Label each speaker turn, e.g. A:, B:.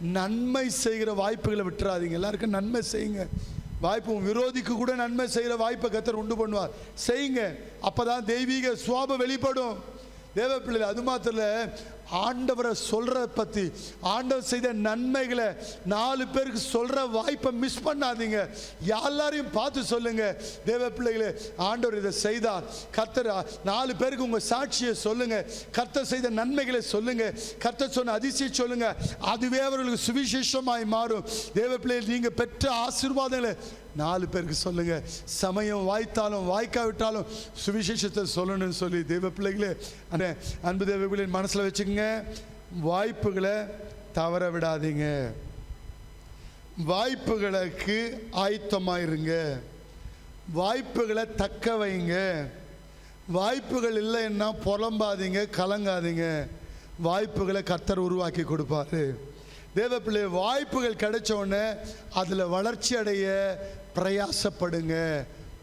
A: நன்மை செய்கிற வாய்ப்புகளை விட்டுறாதீங்க. எல்லாருக்கும் நன்மை செய்யுங்க. வாய்ப்பு விரோதிக்கு கூட நன்மை செய்கிற வாய்ப்பை கத்தர் உண்டு பண்ணுவார். செய்யுங்க. அப்போ தான் தெய்வீக சுவாபம் வெளிப்படும். தேவ பிள்ளைகள் அது மாத்திரம் ஆண்டவரை சொல்கிற பற்றி ஆண்டவர் செய்த நன்மைகளை நாலு பேருக்கு சொல்கிற வாய்ப்பை மிஸ் பண்ணாதீங்க. எல்லாரையும் பார்த்து சொல்லுங்கள் தேவ பிள்ளைகளே ஆண்டவர் இதை செய்தார். கர்த்தர் நாலு பேருக்கு உங்கள் சாட்சியை சொல்லுங்கள் கர்த்தர் செய்த நன்மைகளை சொல்லுங்கள் கர்த்தர் சொன்ன அதிசயம் சொல்லுங்கள் அதுவே அவர்களுக்கு சுவிசேஷமாய் மாறும். தேவ பிள்ளைகள் நீங்கள் பெற்ற ஆசீர்வாதங்களை நாலு பேருக்கு சொல்லுங்க. சமயம் வாய்த்தாலும் வாய்க்காவிட்டாலும் சுவிசேஷத்தை சொல்லணும்னு சொல்லி தேவ பிள்ளைகளே அண்ணே அன்பு தேவ பிள்ளைகள் மனசில் வச்சுக்கோங்க. வாய்ப்புகளை தவற விடாதீங்க. வாய்ப்புகளுக்கு ஆயத்தமாயிருங்க. வாய்ப்புகளை தக்க வைங்க. வாய்ப்புகள் இல்லைன்னா புலம்பாதீங்க கலங்காதீங்க. வாய்ப்புகளை கத்தர் உருவாக்கி கொடுப்பாரு. தேவப்பிள்ளை வாய்ப்புகள் கிடைச்ச உடனே அதில் வளர்ச்சி அடைய பிரயாசப்படுங்க.